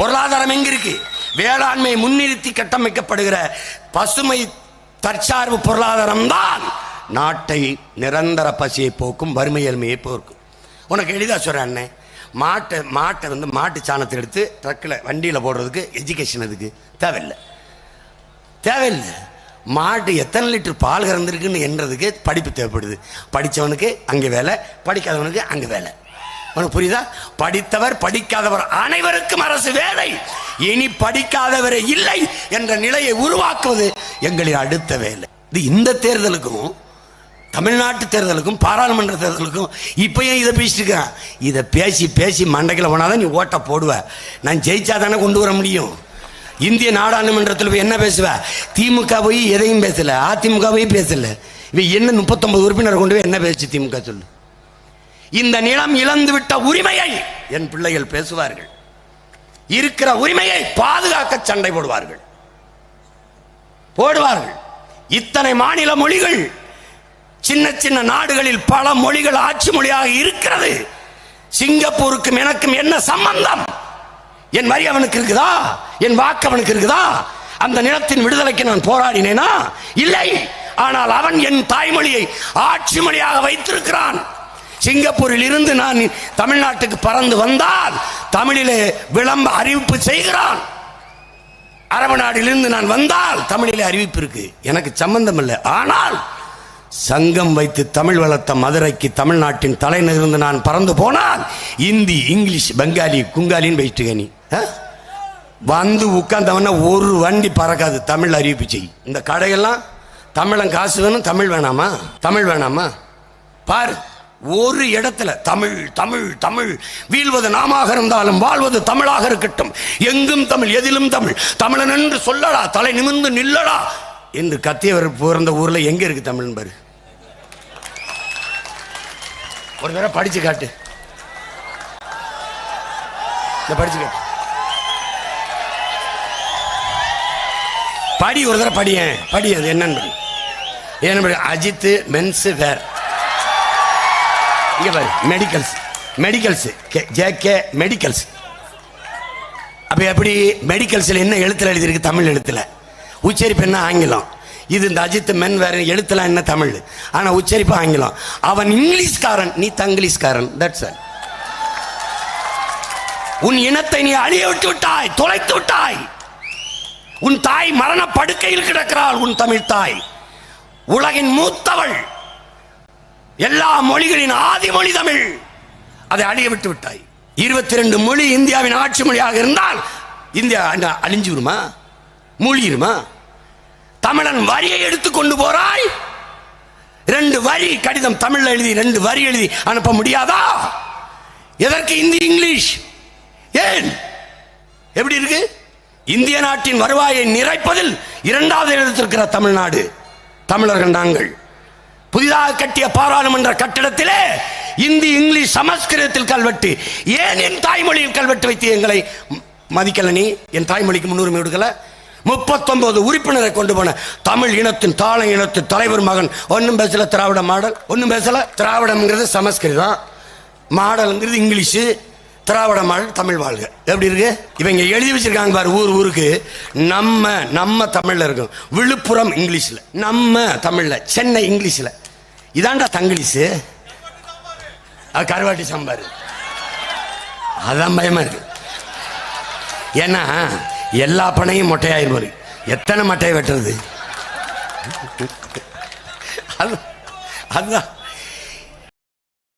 பொருளாதாரம் எங்க இருக்கு வேளாண்மை முன்னிறுத்தி கட்டமைக்கப்படுகிற பசுமை தற்சார்பு பொருளாதாரம் தான் நாட்டை நிரந்தர பசியை போக்கும் வறுமை எளிமையை போக்கும். உனக்கு எளிதா சொல்றேன் அண்ணே. மாட்டை மாட்டை வந்து மாட்டு சாணத்தை எடுத்து ட்ரக்கில் வண்டியில் போடுறதுக்கு எஜுகேஷன் அதுக்கு தேவையில்லை. தேவையில்லை. மாட்டு எத்தனை லிட்டர் பால் கறந்துருக்குன்னு என்றதுக்கு படிப்பு தேவைப்படுது. படித்தவனுக்கு அங்கே வேலை படிக்காதவனுக்கு அங்கே வேலை. உனக்கு புரியுதா? படித்தவர் படிக்காதவர் அனைவருக்கும் அரசு வேலை. இனி படிக்காதவரே இல்லை என்ற நிலையை உருவாக்குவது எங்களின் அடுத்த வேலை. இது இந்த தேர்தலுக்கும் தமிழ்நாட்டு தேர்தலுக்கும் பாராளுமன்ற தேர்தலுக்கும் இப்போ ஏன் இதை பேசிட்டுருக்கேன்? இதை பேசி பேசி மண்டைக்கில் போனாதான் நீ ஓட்டை போடுவ. நான் ஜெயிச்சா தானே கொண்டு வர முடியும். இந்திய நாடாளுமன்றத்தில் போய் என்ன பேசுவ? திமுக போய் எதையும் பேசலை. அதிமுக போய் பேசலை. இவ என்ன முப்பத்தொன்பது உறுப்பினர் கொண்டு போய் என்ன பேசுச்சு திமுக சொல்லு? இந்த நிலம் இழந்து விட்ட உரிமையை என் பிள்ளைகள் பேசுவார்கள். இருக்கிற உரிமையை பாதுகாக்க சண்டை போடுவார்கள். போடுவார்கள். இத்தனை மாநில மொழிகள் சின்ன சின்ன நாடுகளில் பல மொழிகள் ஆட்சி மொழியாக இருக்கிறது. சிங்கப்பூருக்கும் எனக்கும் என்ன சம்பந்தம்? என் வரி அவனுக்கு இருக்குதா? என் வாக்கு அவனுக்கு இருக்குதா? அந்த நிலத்தின் விடுதலைக்கு நான் போராடினேனா? இல்லை. ஆனால் அவன் என் தாய்மொழியை ஆட்சி மொழியாக வைத்திருக்கிறான். சிங்கப்பூரில் இருந்து நான் தமிழ்நாட்டுக்கு பறந்து வந்தால் தமிழிலே விளம்ப அறிவிப்பு செய்கிறான். அரபு நாட்டிலிருந்து நான் வந்தால் தமிழிலே அறிவிப்பு இருக்கு. எனக்கு சம்பந்தம் இல்லை. ஆனால் சங்கம் வைத்து தமிழ் வளர்த்த மதுரைக்கு தமிழ்நாட்டின் தலைநகர்ந்து நான் பறந்து போனால் இந்தி இங்கிலீஷ் பெங்காலி குங்காலின்னு பேசிட்டு ஆ? வந்து உட்கார்ந்தவன ஒரு வண்டி பறக்காது. தமிழ் அறிவிப்பு செய். இந்த கடையெல்லாம் தமிழன் காசு வேணும் தமிழ் வேணாமா? தமிழ் வேணாமா? பாரு. ஒரு இடத்துல தமிழ் தமிழ் தமிழ். வீழ்வது நாமாக இருந்தாலும் வாழ்வது தமிழாக இருக்கட்டும். எங்கும் தமிழ் எதிலும் தமிழ். தமிழன் என்று சொல்லடா தலை நிமிர்ந்து நில்லடா. என்று கத்தியவர் பிறந்த ஊர்ல எங்க இருக்கு தமிழ் பாரு. ஒரு தடவை படிச்சு காட்டு. இந்த படிச்சு காட்டு. படி ஒரு தடவை படியேன் படி அது என்னன்னு. படி என்ன படி அஜித் இங்க பாரு medicals medicals J K medicals அப்போ எப்படி மெடிக்கல்ஸில் என்ன எழுத்தில் எழுதியிருக்கு? தமிழ் எழுத்துல. உச்சரிப்பு என்ன? ஆங்கிலம். இது இந்த அஜித் மென் வேற எழுத்துல என்ன? தமிழ். ஆனால் உச்சரிப்பு ஆங்கிலம். அவன் இங்கிலீஷ்காரன் நீ தங்கிலீஷ்காரன். தட்ஸ் ஆல் உன் இனத்தை நீ அழிய விட்டு விட்டாய் தொலைத்து விட்டாய். உன் தாய் மரண படுக்கையில் கிடக்கிறாள் உன் தமிழ் தாய். உலகின் மூத்தவள். எல்லா மொழிகளின் ஆதி மொழி தமிழ். அதை அழிய விட்டு விட்டாய். இருபத்தி ரெண்டு மொழி இந்தியாவின் ஆட்சி மொழியாக இருந்தால் இந்தியா அழிஞ்சுருமா? மூழ்கிருமா? தமிழன் வரியை எடுத்து கொண்டு போறாய். ரெண்டு வரி கடிதம் தமிழ்ல எழுதி ரெண்டு வரி எழுதி அனுப்ப முடியாதா? எதற்கு இந்தி இங்கிலீஷ்? ஏன்? எப்படி இருக்கு? இந்திய நாட்டின் வருவாயை நிறைப்பதில் இரண்டாவது இடத்திருக்கிற தமிழ்நாடு. தமிழர்கள் நாங்கள். புதிதாக கட்டிய பாராளுமன்ற கட்டிடத்திலே இந்தி இங்கிலீஷ் சமஸ்கிருதத்தில் கல்வெட்டு ஏன் என் தாய்மொழியில் கல்வெட்டு வைத்து எங்களை மதிக்கல நீ? என் தாய்மொழிக்கு முன்னுரிமை கொடுக்கல? முப்பத்தொன்பது உறுப்பினரை கொண்டு போன தமிழ் இனத்தின் தாள இனத்து தலைவர் மகன் ஒன்றும் பேசல திராவிட மாடல் ஒன்றும் பேசல திராவிடம்ங்கிறது சமஸ்கிருதம் மாடல்ங்கிறது இங்கிலீஷு திராவிட மாடல் தமிழ் வாழ்க. எப்படி இருக்கு? இவங்க எழுதி வச்சிருக்காங்க பாரு ஊர் ஊருக்கு. நம்ம நம்ம தமிழ்ல இருக்கும். விழுப்புரம் இங்கிலீஷ்ல. நம்ம தமிழ்ல சென்னை இங்கிலீஷ்ல. இதாண்டா தங்கிலிசு. அது கருவாட்டி சாம்பார். அதான் பயமா இருக்கு. ஏன்னா எல்லா பனையும் மொட்டையாயிரும் எத்தனை மட்டையை வெட்டுறது? அது அதுதான்.